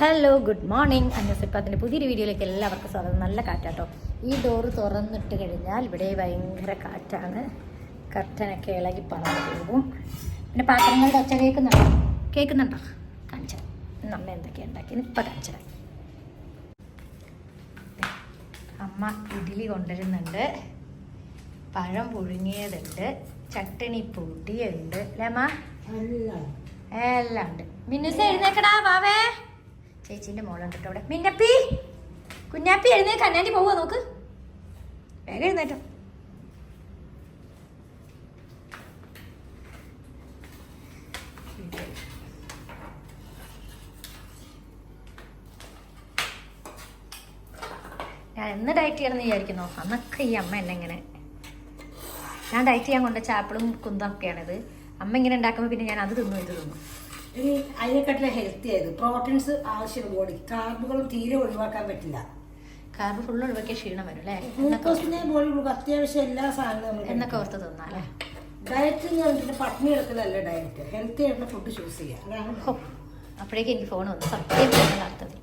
Hello good morning അന്നസിപ്പാത്തിന്റെ പുതിയൊരു വീഡിയോയിലേക്ക് എല്ലാവർക്കും സ്വാഗതം. നല്ല കാറ്റാട്ടോ. ഈ ഡോറ് തുറന്നിട്ട് കഴിഞ്ഞാൽ ഇവിടെ ഭയങ്കര കാറ്റാണ്. കർട്ടനൊക്കെ ഇളകി പറഞ്ഞു പോകും. പിന്നെ പാത്രങ്ങളുടെ ഒച്ച കേൾക്കുന്നുണ്ടോ? കേൾക്കുന്നുണ്ടോ? കാണിച്ച. നമ്മ എന്തൊക്കെയാണ് ഉണ്ടാക്കിയത്? ഇപ്പം കാണിച്ചത് അമ്മ ഇഡ്ഡലി കൊണ്ടുവരുന്നുണ്ട്. പഴം പുഴുങ്ങിയതുണ്ട്. ചട്ടണി പൊടിയുണ്ട് അല്ലേ അമ്മ? എല്ലാം ഉണ്ട്. മിന്നുസ് എഴുന്നേക്കടാ വാവേ. ചേച്ചീന്റെ മോളുണ്ട് കേട്ടോ അവിടെ. മിന്നപ്പി! കുഞ്ഞാപ്പി എഴുന്നേക്ക് അന്നാന്റെ പോവുക നോക്ക്. വേഗം എഴുന്നേറ്റോ. ഞാൻ എന്ന് ഡയറ്റ് ചെയ്യണമെന്ന് വിചാരിക്കുന്നു? അന്നൊക്കെ ഈ അമ്മ എന്നെ ഇങ്ങനെ ഞാൻ ഡയറ്റ് ചെയ്യാൻ കൊണ്ട ചാപ്പിളും കുന്തൊക്കെയാണിത് അമ്മ ഇങ്ങനെ ഉണ്ടാക്കുമ്പോൾ പിന്നെ ഞാൻ അത് തിന്നു ഇത് തിന്നു. ഇനി അതിനെക്കാട്ടിലും ഹെൽത്തി ആയത് പ്രോട്ടീൻസ് ആവശ്യമുള്ള ബോഡി കാർബുകളും തീരെ ഒഴിവാക്കാൻ പറ്റില്ല. കാർബ് ഫുൾ ഒഴിവാക്കിയ ക്ഷീണം വരും അല്ലേ? ഗ്ലൂക്കോസിനെ ബോഡി അത്യാവശ്യം എല്ലാ സാധനവും എന്നൊക്കെ ഓർത്ത് തിന്നാലേ ഡയറ്റ് എന്ന് പറഞ്ഞിട്ട് പട്ടിണി എടുക്കലല്ല ഡയറ്റ് ഹെൽത്തി ആയിട്ടുള്ള ഫുഡ് ചൂസ് ചെയ്യുക അതാണ് ഹോ. അപ്പോഴേക്കും എനിക്ക് ഫോൺ വന്നു. സത്യം അർത്ഥത്തിൽ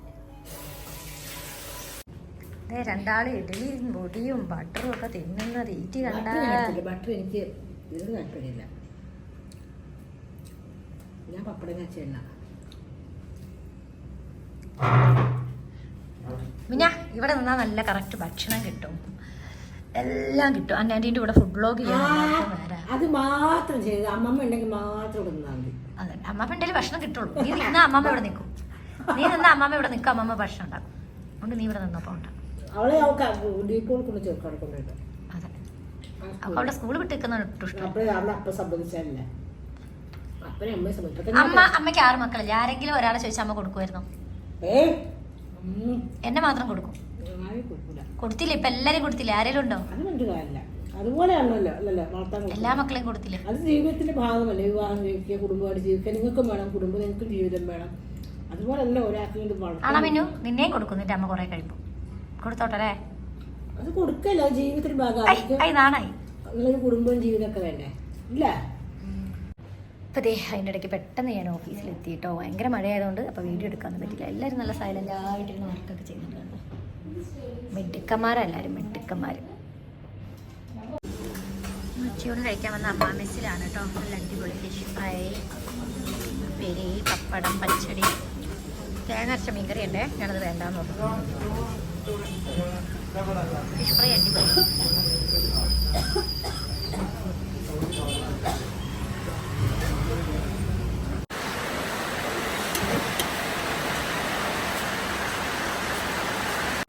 അതെ രണ്ടാൾ ഇഡലിയും പൊടിയും ബട്ടറും ഒക്കെ തിന്നുന്നത് ഈറ്റി കണ്ടാൽ ബട്ടർ എനിക്ക് ഇത് താല്പര്യമില്ല. ഞാൻ പപ്പടം കച്ചെണ്ണ പിന്നെ ഇവിടെ നിന്നാ നല്ല കറക്റ്റ് ഭക്ഷണം കിട്ടും. എല്ലാം കിട്ടും. അന്നാന്റെ കൂടെ ഫുഡ് ബ്ലോഗ് അത് മാത്രം ചെയ്ത് അമ്മമ്മ ഉണ്ടെങ്കിൽ മാത്രം ഇവിടെ നിന്നാൽ മതി. അതെ അമ്മമ്മ ഉണ്ടെങ്കിൽ ഭക്ഷണം കിട്ടുള്ളൂ. നീ നിന്നാ അമ്മമ്മ ഇവിടെ നിൽക്കും. നീ നിന്നാ അമ്മമ്മ ഇവിടെ നിൽക്കും അമ്മമ്മ ഭക്ഷണം ഉണ്ടാക്കും. അതുകൊണ്ട് നീ ഇവിടെ നിന്നപ്പോൾ ഉണ്ടാക്കും അവളെ കൊണ്ട് ചേർക്കാടെ അതെ. അവളുടെ സ്കൂൾ വിട്ട് നിൽക്കുന്ന ഇഷ്ടം. സംബന്ധിച്ചല്ലേ അപ്പനെ അമ്മയെ സംബന്ധിച്ചു അമ്മ അമ്മയ്ക്ക് ആറ് മക്കളില്ല? ആരെങ്കിലും ഒരാളെ ചോദിച്ചാൽ അമ്മ കൊടുക്കുമായിരുന്നു എന്നെ മാത്രം കൊടുക്കും. കൊടുത്തില്ല? ഇപ്പൊ എല്ലാരും കൊടുത്തില്ല? ആരെങ്കിലും ഉണ്ടോ? അത് കണ്ടു കാര്യമില്ല അതുപോലെയാണല്ലോ അല്ലല്ലോ? എല്ലാ മക്കളെയും കൊടുത്തില്ല? അത് ജീവിതത്തിന്റെ ഭാഗമല്ലേ? വിവാഹം ജീവിക്കുക കുടുംബമായിട്ട് ജീവിക്കുക. നിങ്ങൾക്കും വേണം. കുടുംബം നിങ്ങൾക്കും ജീവിതം വേണം. അതുപോലെ അല്ല ഒരാൾക്കും ആണോ മിന്നു? നിന്നെയും കൊടുക്കും. നിന്റെ അമ്മ കുറെ കഴിയുമ്പോ. കൊടുത്തോട്ടെ അത് കൊടുക്കല്ല? ജീവിതത്തിന്റെ ഭാഗമായി നാണായി. കുടുംബവും ജീവിതമൊക്കെ വേണ്ടേ? ഇല്ല. അപ്പോൾ അതേ അതിന്റെ ഇടയ്ക്ക് പെട്ടെന്ന് ഞാൻ ഓഫീസിൽ എത്തിയിട്ടോ ഭയങ്കര മഴയായതുകൊണ്ട് അപ്പോൾ വീഡിയോ എടുക്കാനൊന്നും പറ്റില്ല. എല്ലാവരും നല്ല സൈലന്റ് ആയിട്ടിരുന്ന് വർക്കൊക്കെ ചെയ്യുന്നുണ്ട് കേട്ടോ. മിടുക്കന്മാരെല്ലാവരും മെഡിക്കന്മാർ ഉച്ചയോട് കഴിക്കാൻ വന്ന അമ്മ മെസ്സിലാണ് കേട്ടോ. നല്ല അടിപൊളി ഫിഷ് ഫ്രൈ പെരി പപ്പടം പച്ചടി. തേങ്ങ അരച്ച മീൻകറി ഉണ്ടേ ഞാനത് വേണ്ടാന്ന് പറഞ്ഞു. ഫിഷ് ഫ്രൈ അടിപൊളി.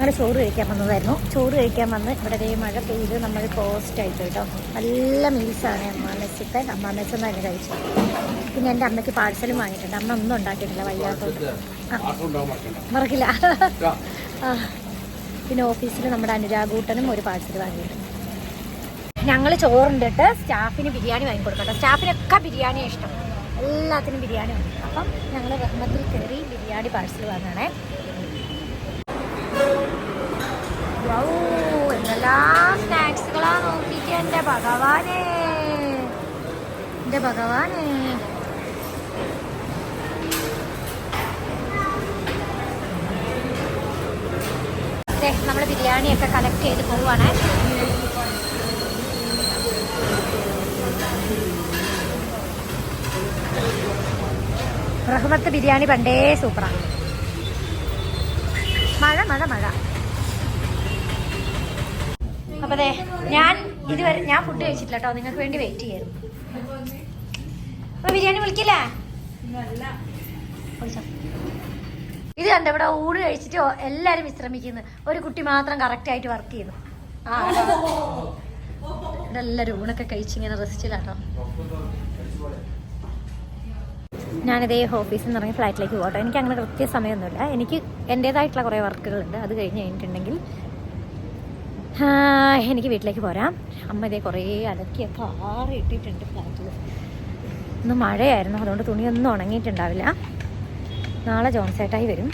ഞങ്ങൾ ചോറ് കഴിക്കാൻ വന്നതായിരുന്നു. ചോറ് കഴിക്കാൻ വന്ന് ഇവിടെ ഈ മഴ പെയ്ത് നമ്മൾ പോസ്റ്റ് ആയിട്ട് കേട്ടോ. നല്ല മീൽസാണ് അമ്മ മെസ്സിത്തെ അമ്മ മെസ്സ് തന്നെ കഴിച്ചു. പിന്നെ എന്റെ അമ്മയ്ക്ക് പാഴ്സലും വാങ്ങിയിട്ടുണ്ട്. അമ്മ ഒന്നും ഉണ്ടാക്കിയിട്ടില്ല വയ്യാത്തോണ്ട് ആ, മറക്കില്ല. പിന്നെ ഓഫീസിൽ നമ്മുടെ അനുരാഗൂട്ടനും ഒരു പാഴ്സൽ വാങ്ങിയിട്ടുണ്ട്. ഞങ്ങൾ ചോറുണ്ടിട്ട് സ്റ്റാഫിന് ബിരിയാണി വാങ്ങിക്കൊടുക്കട്ടോ സ്റ്റാഫിനൊക്കെ ബിരിയാണി ഇഷ്ടം. എല്ലാത്തിനും ബിരിയാണി വാങ്ങി അപ്പം ഞങ്ങൾ റഹ്മത്തിൽ കയറി ബിരിയാണി പാഴ്സൽ വാങ്ങണേ. എന്തെല്ലാം സ്നാക്സുകളാ നോക്കിയിട്ട് എന്റെ ഭഗവാനെ. എന്റെ ഭഗവാനെ. നമ്മൾ ബിരിയാണിയൊക്കെ കളക്ട് ചെയ്ത് പോവാണേ. റഹ്മത്ത് ബിരിയാണി പണ്ടേ സൂപ്പറാണ് മഴ മഴ. അപ്പൊ അതെ ഞാൻ ഇതുവരെ ഞാൻ ഫുഡ് കഴിച്ചിട്ടില്ല കേട്ടോ നിങ്ങൾക്ക് വേണ്ടി വെയിറ്റ് ചെയ്യായിരുന്നു. അപ്പൊ ബിരിയാണി വിളിക്കില്ലേ. ഇത് കണ്ട ഇവിടെ ഊണ് കഴിച്ചിട്ട് എല്ലാരും വിശ്രമിക്കുന്നു. ഒരു കുട്ടി മാത്രം കറക്റ്റ് ആയിട്ട് വർക്ക് ചെയ്യുന്നു. ആ ഇവിടെ ഊണൊക്കെ കഴിച്ചിങ്ങനെ റെസ്റ്റിലാട്ടോ ഞാനിതേ ഓഫീസിൽ നിന്ന് ഇറങ്ങി ഫ്ലാറ്റിലേക്ക് പോകട്ടെ. എനിക്ക് അങ്ങനെ കൃത്യ സമയമൊന്നുമില്ല എനിക്ക് എന്റേതായിട്ടുള്ള കുറേ വർക്കുകളുണ്ട്. അത് കഴിഞ്ഞ് കഴിഞ്ഞിട്ടുണ്ടെങ്കിൽ എനിക്ക് വീട്ടിലേക്ക് പോരാം. അമ്മ ഇതേ കുറേ അലക്കിയൊക്കെ ആറി ഇട്ടിട്ടുണ്ട് ഫ്ലാറ്റിൽ ഇന്ന് മഴയായിരുന്നു. അതുകൊണ്ട് തുണിയൊന്നും ഉണങ്ങിയിട്ടുണ്ടാവില്ല. നാളെ ജോൺസേട്ടായി വരും.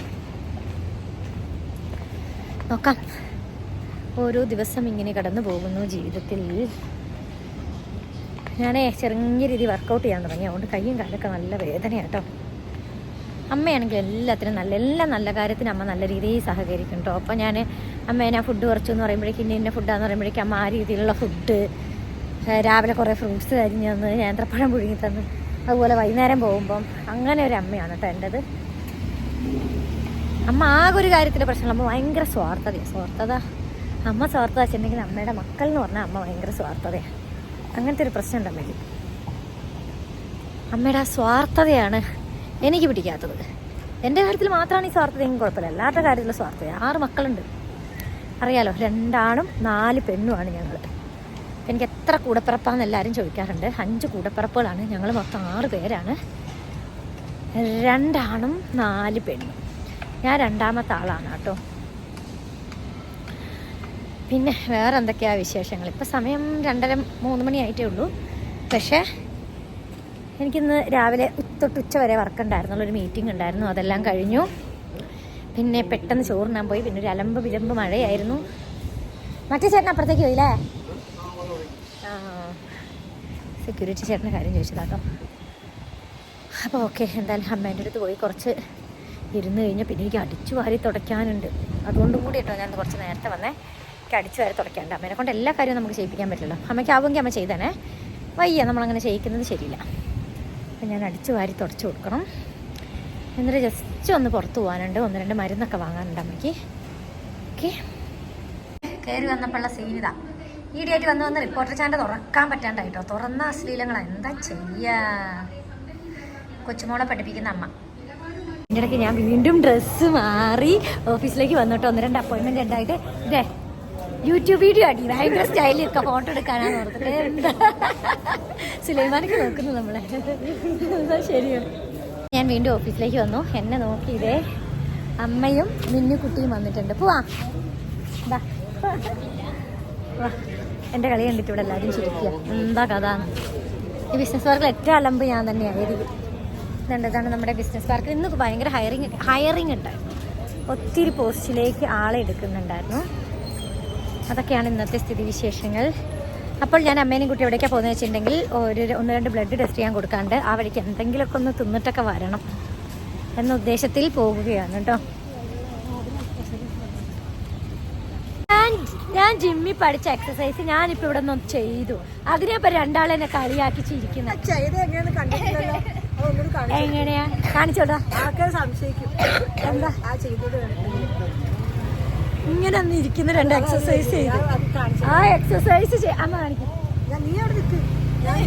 നോക്കാം. ഓരോ ദിവസം ഇങ്ങനെ കടന്നു പോകുന്നു ജീവിതത്തിൽ. ഞാനേ ചെറിയ രീതി വർക്കൗട്ട് ചെയ്യാൻ തുടങ്ങി. അതുകൊണ്ട് കയ്യും കാലൊക്കെ നല്ല വേദനയാട്ടോ അമ്മയാണെങ്കിൽ എല്ലാത്തിനും നല്ല എല്ലാ നല്ല കാര്യത്തിനും അമ്മ നല്ല രീതിയിൽ സഹകരിക്കും കേട്ടോ അപ്പോൾ ഞാൻ അമ്മ ഞാൻ ഫുഡ് കുറച്ചു എന്ന് പറയുമ്പോഴേക്കും ഇന്ന ഇന്ന ഫുഡാന്ന് പറയുമ്പോഴേക്കും അമ്മ ആ രീതിയിലുള്ള ഫുഡ് രാവിലെ കുറേ ഫ്രൂട്ട്സ് കരിഞ്ഞ് തന്ന് നേന്ത്രപ്പഴം പുഴുങ്ങി തന്ന് അതുപോലെ വൈകുന്നേരം പോകുമ്പം അങ്ങനെ ഒരു അമ്മയാണ് കേട്ടോ എന്റെത് അമ്മ ആകെ ഒരു കാര്യത്തിന്റെ പ്രശ്നം അമ്മ ഭയങ്കര സ്വാർത്ഥതയാണ് സ്വാർത്ഥത അമ്മ സ്വാർത്ഥത വെച്ചിട്ടുണ്ടെങ്കിൽ അമ്മയുടെ മക്കൾ എന്ന് പറഞ്ഞാൽ അമ്മ ഭയങ്കര സ്വാർത്ഥതയാണ് അങ്ങനത്തെ ഒരു പ്രശ്നമുണ്ട് അമ്മയ്ക്ക് അമ്മയുടെ ആ സ്വാർത്ഥതയാണ് എനിക്ക് പിടിക്കാത്തത്. എന്റെ കാര്യത്തിൽ മാത്രമാണ് ഈ സ്വാർത്ഥതയെങ്കിൽ കുഴപ്പമില്ല. എല്ലാവരുടെ കാര്യത്തിലും സ്വാർത്ഥത ആറ് മക്കളുണ്ട്. അറിയാലോ രണ്ടാണും നാല് പെണ്ണുമാണ് ഞങ്ങൾ എനിക്ക് എത്ര കൂടപ്പിറപ്പാന്ന് എല്ലാവരും ചോദിക്കാറുണ്ട്. അഞ്ച് കൂടപ്പിറപ്പുകളാണ് ഞങ്ങൾ മൊത്തം ആറ് പേരാണ്. രണ്ടാണും നാല് പെണ്ണും. ഞാൻ രണ്ടാമത്തെ ആളാണ് കേട്ടോ. പിന്നെ വേറെ എന്തൊക്കെയാണ് വിശേഷങ്ങൾ? ഇപ്പം സമയം രണ്ടര മൂന്ന് മണിയായിട്ടേ ഉള്ളൂ. പക്ഷേ എനിക്കിന്ന് രാവിലെ തൊട്ട് ഉച്ച വരെ വർക്ക് ഉണ്ടായിരുന്നുള്ള ഒരു മീറ്റിംഗ് ഉണ്ടായിരുന്നു. അതെല്ലാം കഴിഞ്ഞു. പിന്നെ പെട്ടെന്ന് ചോറിനാൻ പോയി. പിന്നെ ഒരു അലമ്പ് വിലമ്പ് മഴയായിരുന്നു. മറ്റേ ചേട്ടൻ അപ്പുറത്തേക്ക് പോയില്ലേ? ആ. സെക്യൂരിറ്റി ചേട്ടന്റെ കാര്യം ചോദിച്ചതാട്ടോ. അപ്പോൾ ഓക്കെ എന്തായാലും അമ്മേന്റെ അടുത്ത് പോയി കുറച്ച് ഇരുന്ന് കഴിഞ്ഞാൽ പിന്നെ എനിക്ക് അടിച്ചു വാരി തുടയ്ക്കാനുണ്ട്. അതുകൊണ്ട് കൂടി കേട്ടോ ഞാൻ കുറച്ച് നേരത്തെ വന്നേ. എനിക്ക് അടിച്ചു വരെ തുടക്കേണ്ട അമ്മേനെ കൊണ്ട് എല്ലാ കാര്യവും നമുക്ക് ചെയ്യിപ്പിക്കാൻ പറ്റില്ലല്ലോ. അമ്മയ്ക്ക് ആവുമെങ്കിൽ അമ്മ ചെയ്തേനെ. വയ്യ നമ്മളങ്ങനെ ചെയ്യിക്കുന്നത് ശരിയില്ല. അപ്പം ഞാൻ അടിച്ചു വാരി തുടച്ചു കൊടുക്കണം. എന്നിട്ട് ജസ്റ്റ് ഒന്ന് പുറത്ത് പോകാനുണ്ട്. ഒന്ന് രണ്ട് മരുന്നൊക്കെ വാങ്ങാനുണ്ട് അമ്മയ്ക്ക്. ഓക്കെ. കയറി വന്നപ്പോഴുള്ള സീനിത ഈടിയായിട്ട് വന്ന് വന്ന് റിപ്പോർട്ടർ ചാനൽ തുറക്കാൻ പറ്റാണ്ടായിട്ടോ. തുറന്ന അശ്ലീലങ്ങൾ എന്താ ചെയ്യാ? കൊച്ചുമോളെ പഠിപ്പിക്കുന്ന അമ്മ. എന്റെ ഇടയ്ക്ക് ഞാൻ വീണ്ടും ഡ്രസ്സ് മാറി ഓഫീസിലേക്ക് വന്നിട്ട് ഒന്ന് രണ്ട് അപ്പോയിൻമെന്റ് ഉണ്ടായിട്ട്. ഇതേ യൂട്യൂബ് വീഡിയോ അടി ഭയങ്കര സ്റ്റൈലിൽ ഫോട്ടോ എടുക്കാനാണ് ഓർത്തത്. സുലൈമാനൊക്കെ നോക്കുന്നു നമ്മളെ. ശരിയാണ് ഞാൻ വീണ്ടും ഓഫീസിലേക്ക് വന്നു. എന്നെ നോക്കി ഇതേ അമ്മയും മിന്നുകുട്ടിയും വന്നിട്ടുണ്ട്. പോവാ. എന്റെ വാ. കളി കണ്ടിട്ട് ഇവിടെ എല്ലാവരും ചിരിക്കുക. എന്താ കഥ? ഈ ബിസിനസ് പാർക്കിൽ ഏറ്റവും അലമ്പ് ഞാൻ തന്നെയായിരിക്കും ഇതാണ് നമ്മുടെ ബിസിനസ് പാർക്കിൽ ഇന്ന് ഭയങ്കര ഹയറിങ് ഹയറിങ് ഉണ്ടായിരുന്നു. ഒത്തിരി പോസ്റ്റിലേക്ക് ആളെ എടുക്കുന്നുണ്ടായിരുന്നു. അതൊക്കെയാണ് ഇന്നത്തെ സ്ഥിതിവിശേഷങ്ങൾ. അപ്പോൾ ഞാൻ അമ്മേനും കുട്ടി എവിടേക്കാണ് പോകുന്നത് വെച്ചിട്ടുണ്ടെങ്കിൽ ഒരു ഒന്ന് രണ്ട് ബ്ലഡ് ടെസ്റ്റ് ചെയ്യാൻ കൊടുക്കാണ്ട് ആ വഴിക്ക് എന്തെങ്കിലുമൊക്കെ ഒന്ന് തിന്നിട്ടൊക്കെ വരണം എന്ന ഉദ്ദേശത്തിൽ പോകുകയാണ് കേട്ടോ. ഞാൻ ജിമ്മിൽ പഠിച്ച എക്സസൈസ് ഞാനിപ്പോ ഇവിടെ നിന്നും ചെയ്തു. അതിനെപ്പോ രണ്ടാളെ എന്നെ കളിയാക്കി ചിരിക്കുന്നത് എങ്ങനെയാ? കാണിച്ചോടാ. ആൾക്കാർ സംശയിക്കും. എന്താ? ആ ഇങ്ങനെ ഒന്ന് ഇരിക്കുന്ന രണ്ട് എക്സസൈസ് ചെയ്ത്. ആ എക്സസൈസ് ചെയ്യാൻ കാണിക്കും. ഞാൻ അവരെന്നെ അവിടെ നിൽക്ക് ഞാൻ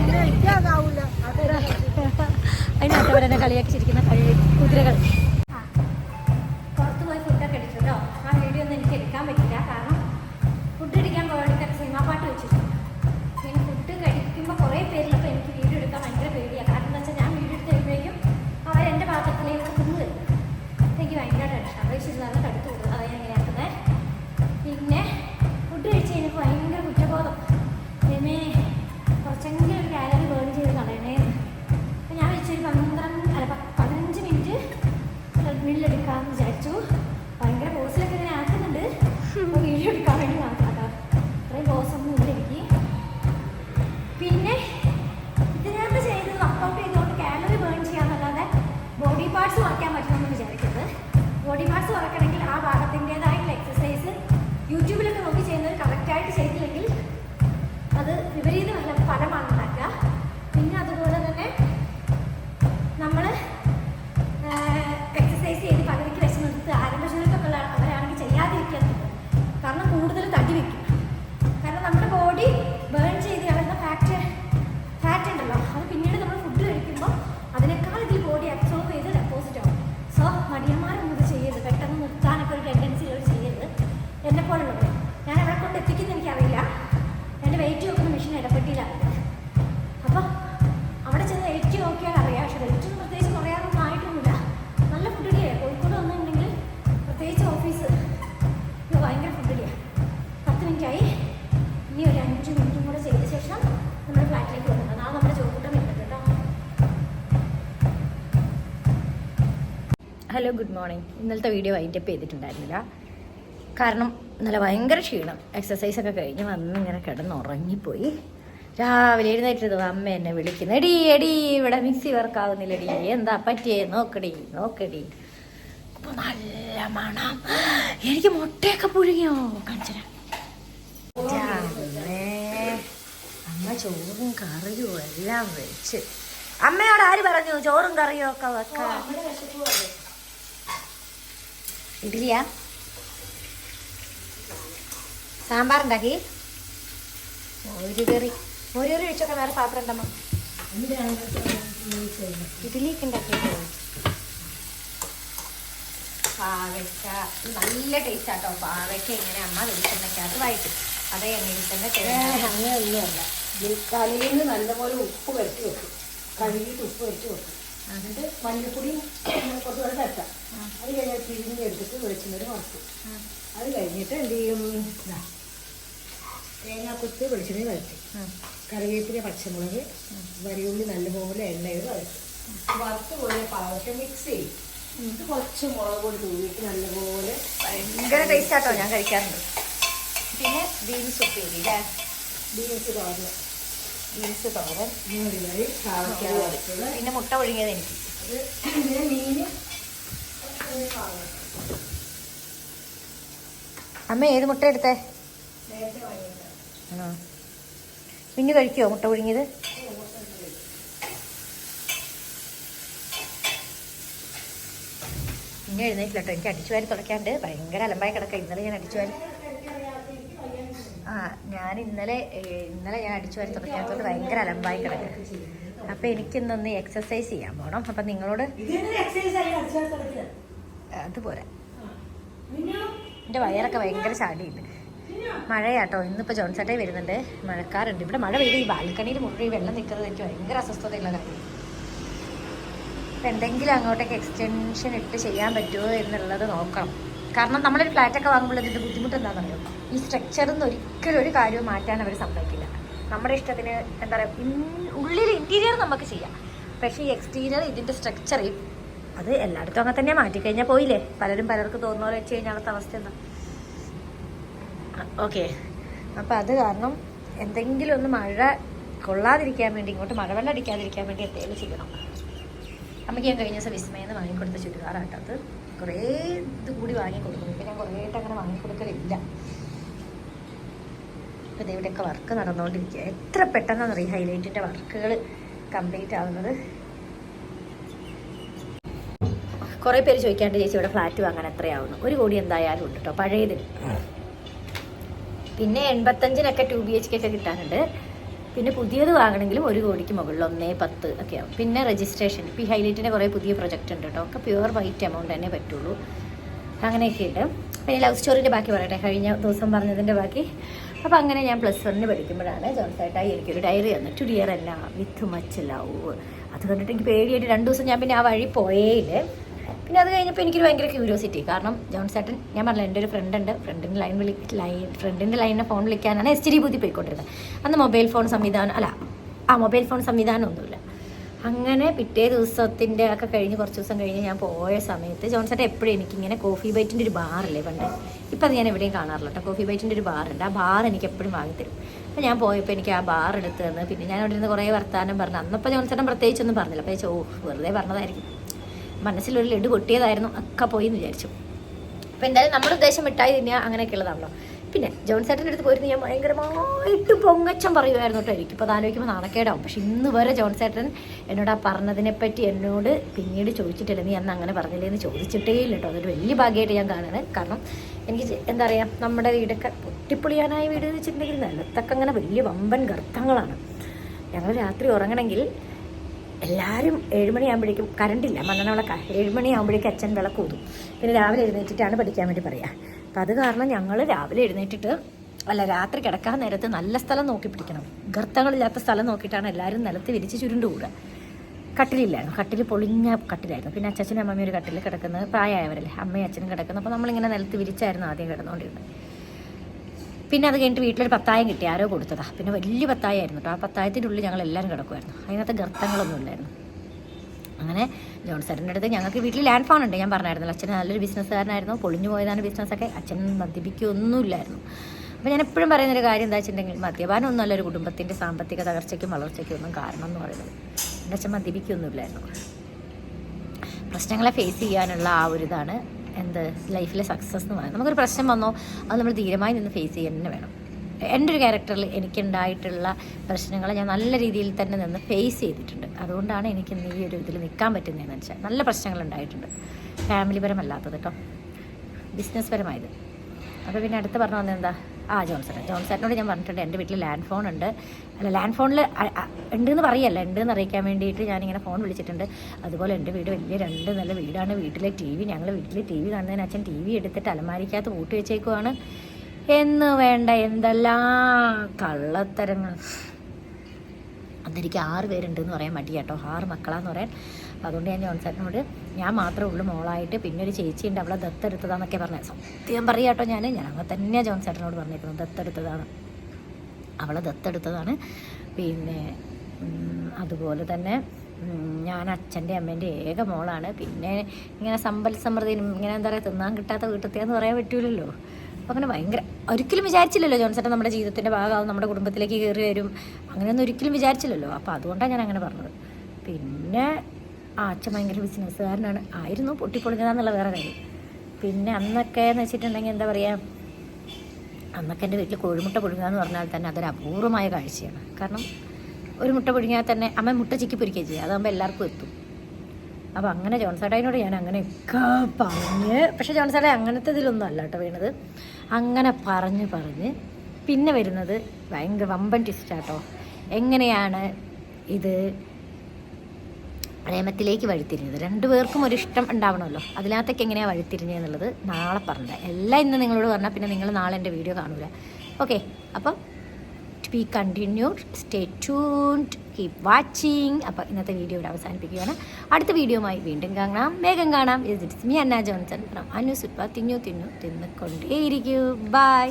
ഹലോ ഗുഡ് മോർണിംഗ്. ഇന്നലത്തെ വീഡിയോ വൈൻഡപ്പ് ചെയ്തിട്ടുണ്ടായിരുന്നില്ല. കാരണം ഇന്നലെ ഭയങ്കര ക്ഷീണം. എക്സസൈസ് ഒക്കെ കഴിഞ്ഞ് വന്ന് ഇങ്ങനെ കിടന്ന് ഉറങ്ങിപ്പോയി രാവിലെ എഴുന്നേറ്റത് അമ്മ എന്നെ വിളിക്കുന്നു. എടി എടി ഇവിടെ മിക്സി വർക്കാവുന്നില്ലടി എന്താ പറ്റിയേ? നോക്കടി നോക്കടി. അപ്പൊ നല്ല മണം. എനിക്ക് മുട്ടയൊക്കെ പുഴുങ്ങിയോ? കാണിച്ചരാ അമ്മ ചോറും കറിയും എല്ലാം വെച്ച്. അമ്മയോട് ആര് പറഞ്ഞു? ചോറും കറിയും ഒക്കെ വെക്കാൻ? ഇഡ്ഡലിയാ സാമ്പാർ ഉണ്ടാക്കി ഒരു കറി. ഒരു കറി ഒഴിച്ചൊക്കെ വേറെ പാത്രം ഉണ്ടമ്മ. ഇഡ്ഡലിയൊക്കെ ഉണ്ടാക്കിയിട്ട് പാവയ്ക്ക. നല്ല ടേസ്റ്റ് ആട്ടോ. പാവയ്ക്ക ഇങ്ങനെ അമ്മ വെളിച്ചെണ്ണയ്ക്കകത്ത് വഴറ്റും അതേ എണ്ണയിൽ തന്നെ അങ്ങനെയൊന്നുമല്ല. തലേന്ന് നല്ലപോലെ ഉപ്പ് വരട്ടി വെക്കും. കഴുകിയിട്ട് ഉപ്പ് വരട്ടി വെക്കും. എന്നിട്ട് മല്ലിപ്പൊടി കുറച്ച് വെള്ളം തട്ടാം അത് കഴിഞ്ഞാൽ പിഴിഞ്ഞെടുത്തിട്ട് വെളിച്ചെണ്ണ വറുക്കും അത് കഴിഞ്ഞിട്ട് എന്ത് ചെയ്യും? തേങ്ങാ തേങ്ങാക്കൊത്ത് വെളിച്ചെണ്ണ വരട്ടി. കറിവേപ്പില പച്ചമുളക് വരിയുള്ളി നല്ലപോലെ എണ്ണയിൽ വരട്ടി. വറുത്ത് പോലെ പാവയ്ക്ക മിക്സ് ചെയ്യും. എന്നിട്ട് കുറച്ച് മുളക് പൊടി തൂങ്ങിയിട്ട് നല്ലപോലെ ഭയങ്കര ടേസ്റ്റ് ആട്ടോ ഞാൻ കഴിക്കാറുണ്ട്. പിന്നെ ബീൻസ് ഉപ്പേരി അല്ലേ ബീൻസ് തോരൻ. ബീൻസ് തോരൻ. പാവയ്ക്ക പിന്നെ മുട്ട ഒഴുകിയത് എനിക്ക്. അത് പിന്നെ മീന്. അമ്മ ഏത് മുട്ട എടുത്തേ? ആണോ? പിന്നെ കഴിക്കുമോ മുട്ട പുഴുങ്ങിയത്? പിന്നെ എഴുന്നേറ്റില്ല എനിക്ക് അടിച്ചു വാരി ഭയങ്കര അലമ്പായി കിടക്ക. ഇന്നലെ ഞാൻ അടിച്ചു വാരി ആ ഞാൻ ഇന്നലെ ഇന്നലെ ഞാൻ അടിച്ചു വാരി തുടയ്ക്കാത്തതുകൊണ്ട് ഭയങ്കര അലമ്പായി കിടക്കുക അപ്പം എനിക്കിന്നൊന്ന് എക്സസൈസ് ചെയ്യാൻ പോകണം അപ്പം നിങ്ങളോട് അതുപോലെ. എന്റെ വയറൊക്കെ ഭയങ്കര ചാടിയുണ്ട് മഴയാട്ടോ ഇന്നിപ്പോൾ ജോൺസേട്ടേ വരുന്നുണ്ട്. മഴക്കാറുണ്ട്. ഇവിടെ മഴ പെയ്ത് ഈ ബാൽക്കണിയിൽ മുഴുവൻ ഈ വെള്ളം നിൽക്കുന്നത് എനിക്ക് ഭയങ്കര അസ്വസ്ഥതയുള്ള കാര്യം. അപ്പം എന്തെങ്കിലും അങ്ങോട്ടേക്ക് എക്സ്റ്റൻഷൻ ഇട്ട് ചെയ്യാൻ പറ്റുമോ എന്നുള്ളത് നോക്കണം. കാരണം നമ്മളൊരു ഫ്ലാറ്റൊക്കെ വാങ്ങുമ്പോൾ ഇതിന്റെ ബുദ്ധിമുട്ട് എന്താണെന്നറിയോ ഈ സ്ട്രക്ചറിൽ നിന്ന് ഒരിക്കലും ഒരു കാര്യവും മാറ്റാൻ അവർ സമ്മതിക്കില്ല. നമ്മുടെ ഇഷ്ടത്തിന് എന്താ പറയുക ഉള്ളിൽ ഇന്റീരിയർ നമുക്ക് ചെയ്യാം. പക്ഷേ ഈ എക്സ്റ്റീരിയർ ഇതിന്റെ സ്ട്രക്ചർ അത് എല്ലായിടത്തും അങ്ങനെ തന്നെ മാറ്റിക്കഴിഞ്ഞാൽ പോയില്ലേ? പലരും പലർക്ക് തോന്നുന്ന പോലെ വെച്ച് കഴിഞ്ഞാൽ അവിടുത്തെ അവസ്ഥ എന്താ? ഓക്കെ. അപ്പം അത് കാരണം എന്തെങ്കിലും ഒന്ന് മഴ കൊള്ളാതിരിക്കാൻ വേണ്ടി ഇങ്ങോട്ട് മഴവെള്ളം അടിക്കാതിരിക്കാൻ വേണ്ടി എന്തെങ്കിലും ചെയ്യണം. അമ്മയ്ക്ക് ഞാൻ കഴിഞ്ഞ ദിവസം വിസ്മയെന്ന് വാങ്ങിക്കൊടുത്ത ചുരിദാറാട്ടത് കുറേ ഇത് കൂടി വാങ്ങിക്കൊടുക്കുന്നു. ഇപ്പം ഞാൻ കുറേയായിട്ട് അങ്ങനെ വാങ്ങിക്കൊടുക്കലില്ല. ഇപ്പം ഇവിടെയൊക്കെ വർക്ക് നടന്നുകൊണ്ടിരിക്കുക എത്ര പെട്ടെന്നാണെന്നറിയാം ഹൈലൈറ്റിന്റെ വർക്കുകൾ കംപ്ലീറ്റ് ആവുന്നത്? കുറേ പേര് ചോദിക്കാണ്ട് ചേച്ചി ഇവിടെ ഫ്ലാറ്റ് വാങ്ങാൻ എത്രയാവുന്നു? ഒരു കോടി എന്തായാലും ഉണ്ട് കേട്ടോ പഴയതിന് പിന്നെ എൺപത്തഞ്ചിനൊക്കെ ടു ബി എച്ച് കെ ഒക്കെ കിട്ടാനുണ്ട്. പിന്നെ പുതിയത് വാങ്ങണമെങ്കിലും ഒരു കോടിക്ക് മുകളിൽ ഒന്നേ പത്ത് ഒക്കെ ആവും. പിന്നെ രജിസ്ട്രേഷൻ പി ഹൈലൈറ്റിന്റെ കുറേ പുതിയ പ്രൊജക്റ്റ് ഉണ്ട് കേട്ടോ ഒക്കെ പ്യുവർ വൈറ്റ് എമൗണ്ട് തന്നെ പറ്റുള്ളൂ. അങ്ങനെയൊക്കെ ഉണ്ട്. പിന്നെ ലവ് സ്റ്റോറിന്റെ ബാക്കി പറയട്ടെ. കഴിഞ്ഞ ദിവസം പറഞ്ഞതിന്റെ ബാക്കി. അപ്പോൾ അങ്ങനെ ഞാൻ പ്ലസ് വണ്ണിന് പഠിക്കുമ്പോഴാണ് ജോൺസായിട്ടായി എനിക്കൊരു ഡയറി തന്നു ടു ഡിയർ അല്ല വിത്ത് മച്ച് ലവ് അത് കണ്ടിട്ട് എനിക്ക് പേടിയായിട്ട് രണ്ട് ദിവസം ഞാൻ പിന്നെ ആ വഴി പോയേയില്ലേ. പിന്നെ അത് കഴിഞ്ഞപ്പോൾ എനിക്കൊരു ഭയങ്കര ക്യൂരിയോസിറ്റി കാരണം ജോൺ ജോൺസേട്ടൻ ഞാൻ പറഞ്ഞില്ല എന്റെ ഒരു ഫ്രണ്ട് ഉണ്ട്. ഫ്രണ്ടിന്റെ ലൈൻ വിളി ലൈൻ ഫ്രണ്ടിന്റെ ലൈനിനെ ഫോൺ വിളിക്കാനാണ് എസ് ടി ഡി ബൂത്തിൽ പോയിക്കൊണ്ടിരുന്നത്. അന്ന് മൊബൈൽ ഫോൺ സംവിധാനം അല്ല ആ മൊബൈൽ ഫോൺ സംവിധാനം ഒന്നുമില്ല. അങ്ങനെ പിറ്റേ ദിവസത്തിന്റെ ഒക്കെ കഴിഞ്ഞ് കുറച്ച് ദിവസം കഴിഞ്ഞ് ഞാൻ പോയ സമയത്ത് ജോൺസേട്ടൻ എപ്പോഴും എനിക്കിങ്ങനെ കോഫി ബൈറ്റിന്റെ ഒരു ബാറില്ലേ പണ്ട്? ഇപ്പം അത് ഞാൻ എവിടെയും കാണാറില്ല കേട്ടോ കോഫി ബൈറ്റിന്റെ ഒരു ബാറുണ്ട് ആ ബാർ എനിക്ക് എപ്പോഴും വാങ്ങിത്തരും അപ്പോൾ ഞാൻ പോയപ്പോൾ എനിക്ക് ആ ബാർ എടുത്ത് തന്ന്. പിന്നെ ഞാൻ അവിടെ നിന്ന് കുറേ വർത്തമാനം പറഞ്ഞു. അന്നപ്പോൾ ജോൺസേട്ടൻ പ്രത്യേകിച്ചൊന്നും പറഞ്ഞില്ല. അപ്പോൾ ചോ വെറുതെ പറഞ്ഞതായിരിക്കും. മനസ്സിലൊരു ലഡു പൊട്ടിയതായിരുന്നു ഒക്കെ പോയി എന്ന് വിചാരിച്ചു. അപ്പോൾ എന്തായാലും നമ്മുടെ ഉദ്ദേശം മിഠായി തിന്നുക അങ്ങനെയൊക്കെ ഉള്ളതാണല്ലോ പിന്നെ ജോൺസേട്ടന്റെ അടുത്ത് പോയിരുന്നു ഞാൻ ഭയങ്കരമായിട്ട് പൊങ്ങച്ചം പറയുമായിരുന്നു കേട്ടോ എനിക്കിപ്പോൾ അത് ആലോചിക്കുമ്പോൾ നാണക്കേടാവും. പക്ഷെ ഇന്ന് വരെ ജോൺ ജോൺസേട്ടൻ എന്നോട് ആ പറഞ്ഞതിനെ പറ്റി എന്നോട് പിന്നീട് ചോദിച്ചിട്ടില്ല. നീ അന്ന് അങ്ങനെ പറഞ്ഞില്ലേ എന്ന് ചോദിച്ചിട്ടേ ഇല്ല കേട്ടോ. അതൊരു വലിയ ഭാഗ്യമായിട്ട് ഞാൻ കാണുന്നത് കാരണം എനിക്ക് എന്താ പറയുക നമ്മുടെ വീടൊക്കെ പൊട്ടിപ്പൊളിയാനായ വീട് എന്ന് വെച്ചിട്ടുണ്ടെങ്കിൽ നിലത്തൊക്കെ അങ്ങനെ വലിയ വമ്പൻ ഗർത്തങ്ങളാണ്. ഞങ്ങൾ രാത്രി ഉറങ്ങണമെങ്കിൽ എല്ലാവരും ഏഴുമണിയാകുമ്പോഴേക്കും കറണ്ടില്ല മണ്ണെണ്ണ ഏഴുമണിയാകുമ്പോഴേക്കും അച്ഛൻ വിളക്ക് ഊതും. പിന്നെ രാവിലെ എഴുന്നേറ്റിട്ടാണ് പഠിക്കാൻ വേണ്ടി പറയുക അപ്പം അത് കാരണം ഞങ്ങൾ രാവിലെ എഴുന്നേറ്റിട്ട് അല്ല രാത്രി കിടക്കാൻ നേരത്ത് നല്ല സ്ഥലം നോക്കി പിടിക്കണം. ഗർത്തങ്ങളില്ലാത്ത സ്ഥലം നോക്കിയിട്ടാണ് എല്ലാവരും നിലത്ത് വിരിച്ച് ചുരുണ്ട് കൂടുക കട്ടിലില്ലായിരുന്നു. കട്ടിൽ പൊളിഞ്ഞ കട്ടിലായിരുന്നു. പിന്നെ അച്ഛനും അമ്മയും ഒരു കട്ടിൽ കിടക്കുന്നത് പ്രായമായവരല്ലേ? അമ്മയും അച്ഛനും കിടക്കുന്നത് അപ്പോൾ നമ്മളിങ്ങനെ നിലത്ത് വിരിച്ചായിരുന്നു ആദ്യം കിടന്നുകൊണ്ടിരുന്നത്. പിന്നെ അത് കഴിഞ്ഞിട്ട് വീട്ടിലൊരു പത്തായം കിട്ടി ആരോ കൊടുത്തതാ. പിന്നെ വലിയ പത്തായമായിരുന്നു കേട്ടോ ആ പത്തായത്തിന്റെ ഉള്ളിൽ ഞങ്ങൾ എല്ലാവരും കിടക്കുമായിരുന്നു അതിനകത്ത് ഗർത്തങ്ങളൊന്നും ഇല്ലായിരുന്നു അങ്ങനെ ജോൺസറിന്റെ അടുത്ത് ഞങ്ങൾക്ക് വീട്ടിൽ ലാൻഡ് ഫോൺ ഉണ്ട്. ഞാൻ പറഞ്ഞായിരുന്നല്ലോ അച്ഛൻ നല്ലൊരു ബിസിനസ്സുകാരനായിരുന്നു. പൊളിഞ്ഞു പോയതാണ് ബിസിനസ്സൊക്കെ. അച്ഛൻ മദ്യപിക്കുകയൊന്നുമില്ലായിരുന്നു അപ്പോൾ ഞാൻ എപ്പോഴും പറയുന്നൊരു കാര്യം എന്താ വെച്ചിട്ടുണ്ടെങ്കിൽ മദ്യപാനം ഒന്നുമല്ല ഒരു കുടുംബത്തിന്റെ സാമ്പത്തിക തകർച്ചയ്ക്കും വളർച്ചയ്ക്കും ഒന്നും കാരണം എന്ന് പറയുന്നത്. എന്റെ അച്ഛൻ മദ്യപിക്കൊന്നുമില്ലായിരുന്നു. പ്രശ്നങ്ങളെ ഫേസ് ചെയ്യാനുള്ള ആ ഒരു ഇതാണ് എന്ത് ലൈഫിലെ സക്സസ് എന്ന് പറയുന്നത്. നമുക്കൊരു പ്രശ്നം വന്നോ അത് നമ്മൾ ധീരമായി നിന്ന് ഫേസ് ചെയ്യാൻ തന്നെ വേണം. എന്റെ ഒരു ക്യാരക്ടറിൽ എനിക്കുണ്ടായിട്ടുള്ള പ്രശ്നങ്ങൾ ഞാൻ നല്ല രീതിയിൽ തന്നെ നിന്ന് ഫേസ് ചെയ്തിട്ടുണ്ട്. അതുകൊണ്ടാണ് എനിക്ക് ഇന്ന് ഈ ഒരു ഇതിൽ നിൽക്കാൻ പറ്റുന്നതെന്ന് വെച്ചാൽ നല്ല പ്രശ്നങ്ങൾ ഉണ്ടായിട്ടുണ്ട്. ഫാമിലി പരമല്ലാത്തത് കേട്ടോ ബിസിനസ് പരമായത്. അപ്പോൾ പിന്നെ അടുത്ത് പറഞ്ഞു വന്നത് എന്താ? ആ ജോൺസൺ. ജോൺസറിനോട് ഞാൻ പറഞ്ഞിട്ടുണ്ട് എന്റെ വീട്ടിൽ ലാൻഡ് ഫോൺ ഉണ്ട് അല്ല ലാൻഡ് ഫോണിൽ ഉണ്ടെന്ന് പറയല്ല. ഉണ്ടെന്ന് അറിയിക്കാൻ വേണ്ടിയിട്ട് ഞാനിങ്ങനെ ഫോൺ വിളിച്ചിട്ടുണ്ട്. അതുപോലെ എന്റെ വീട് വലിയ രണ്ട് നല്ല വീടാണ്. വീട്ടിലെ ടി വി ഞങ്ങൾ വീട്ടിൽ ടി വി കാണുന്നതിന് അച്ഛൻ ടി വി എടുത്തിട്ട് അലമാരിക്കകത്ത് കൂട്ടി വെച്ചേക്കുവാണ്. എന്ന് വേണ്ട എന്തെല്ലാം കള്ളത്തരങ്ങൾ. അന്നെനിക്ക് ആറ് പേരുണ്ടെന്ന് പറയാൻ മടി കേട്ടോ ആറ് മക്കളാന്ന് പറയാൻ അപ്പോൾ അതുകൊണ്ട് ഞാൻ ജോൺസേട്ടനോട് ഞാൻ മാത്രമേ ഉള്ളൂ മോളായിട്ട് പിന്നെ ഒരു ചേച്ചിയുണ്ട് അവളെ ദത്തെടുത്തതാന്നൊക്കെ പറഞ്ഞത് സത്യം പറയാട്ടോ ഞാൻ ഞാൻ അങ്ങനെ തന്നെയാണ് ജോൺസേട്ടനോട് പറഞ്ഞിരിക്കുന്നത് ദത്തെടുത്തതാണ്. അവളെ ദത്തെടുത്തതാണ്. പിന്നെ അതുപോലെ തന്നെ ഞാൻ അച്ഛന്റെ അമ്മേന്റെ ഏക മോളാണ്. പിന്നെ ഇങ്ങനെ സമ്പൽ സമൃദ്ധിനും ഇങ്ങനെ എന്താ പറയുക തിന്നാൻ കിട്ടാത്ത വീട്ടിലത്തേന്ന് പറയാൻ പറ്റൂലല്ലോ. അപ്പോൾ അങ്ങനെ ഭയങ്കര ഒരിക്കലും വിചാരിച്ചില്ലല്ലോ ജോൺസേട്ടൻ നമ്മുടെ ജീവിതത്തിന്റെ ഭാഗമാവും നമ്മുടെ കുടുംബത്തിലേക്ക് കയറി വരും. അങ്ങനെയൊന്നും ഒരിക്കലും വിചാരിച്ചില്ലല്ലോ. അപ്പോൾ അതുകൊണ്ടാണ് ഞാൻ അങ്ങനെ പറഞ്ഞത്. പിന്നെ ആ അച്ഛൻ ഭയങ്കര ബിസിനസ്സുകാരനാണ്. ആയിരുന്നു പൊട്ടിപ്പൊളിഞ്ഞതാന്നുള്ള വേറെ കാര്യം. പിന്നെ അന്നൊക്കെ എന്ന് വെച്ചിട്ടുണ്ടെങ്കിൽ എന്താ പറയുക അന്നൊക്കെ എന്റെ വീട്ടിൽ കോഴിമുട്ട പുഴുങ്ങുക എന്ന് പറഞ്ഞാൽ തന്നെ അതൊരു അപൂർവമായ കാഴ്ചയാണ്. കാരണം ഒരു മുട്ട പുഴുങ്ങിയാൽ തന്നെ അമ്മ മുട്ട ചിക്കി പൊരിക്കുകയും ചെയ്യുക അതാകുമ്പോൾ എല്ലാവർക്കും എത്തും. അപ്പോൾ അങ്ങനെ ജോൺസാട്ടായിനോട് ഞാൻ അങ്ങനെയൊക്കെ പറഞ്ഞ് പക്ഷേ ജോൺസാട്ടായി അങ്ങനത്തെ ഇതിലൊന്നും അല്ല കേട്ടോ വീണത്. അങ്ങനെ പറഞ്ഞ് പറഞ്ഞ് പിന്നെ വരുന്നത് ഭയങ്കര വമ്പൻ ട്വിസ്റ്റാട്ടോ എങ്ങനെയാണ് ഇത് പ്രേമത്തിലേക്ക് വഴിത്തിരിഞ്ഞത്. രണ്ടുപേർക്കും ഒരു ഇഷ്ടം ഉണ്ടാവണമല്ലോ. അതിനകത്തേക്ക് എങ്ങനെയാണ് വഴിത്തിരിഞ്ഞതെന്നുള്ളത് നാളെ പറഞ്ഞത് എല്ലാം ഇന്ന് നിങ്ങളോട് പറഞ്ഞാൽ പിന്നെ നിങ്ങൾ നാളെ എന്റെ വീഡിയോ കാണൂല. ഓക്കെ അപ്പം to be continued stay tuned keep watching അപ്പോൾ ഇന്നത്തെ വീഡിയോ ഇവിടെ അവസാനിപ്പിക്കുകയാണ്. അടുത്ത വീഡിയോയുമായി വീണ്ടും കാണാം. വേഗം കാണാം. Is it's me Anna Johnson from Anu സുപ്പ തിന്നു തിന്നു തിന്നുകൊണ്ടേയിരിക്കൂ. ബൈ